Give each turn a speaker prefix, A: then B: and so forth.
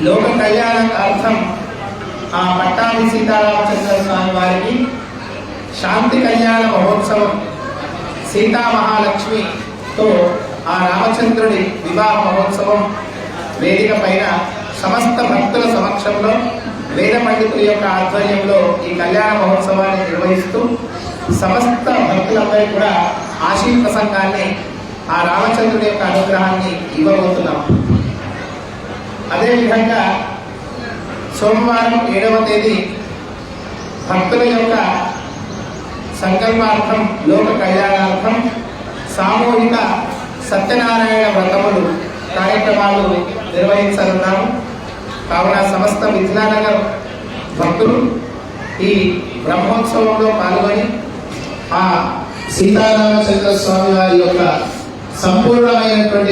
A: లోక కళ్యాణార్థం ఆ పట్టాభి సీతారామచంద్ర స్వామి వారికి శాంతి కళ్యాణ మహోత్సవం సీతామహాలక్ష్మితో ఆ రామచంద్రుడి వివాహ మహోత్సవం వేదిక పైన సమస్త భక్తుల సమక్షంలో వేద పండితుల యొక్క ఆధ్వర్యంలో ఈ కళ్యాణ మహోత్సవాన్ని నిర్వహిస్తూ సమస్త భక్తులందరూ కూడా ఆశీర్వసంగాన్ని ఆ రామచంద్రుడి యొక్క అనుగ్రహాన్ని ఇవ్వబోతున్నాం. అదేవిధంగా సోమవారం ఏడవ తేదీ భక్తుల యొక్క సంకల్పార్థం లోక కళ్యాణార్థం సామూహిక సత్యనారాయణ వ్రతములు కార్యక్రమాలు నిర్వహించనున్నాము. కావున సమస్త విద్యానగర్ భక్తులు ఈ బ్రహ్మోత్సవంలో పాల్గొని ఆ సీతారామచంద్ర స్వామి వారి యొక్క సంపూర్ణమైనటువంటి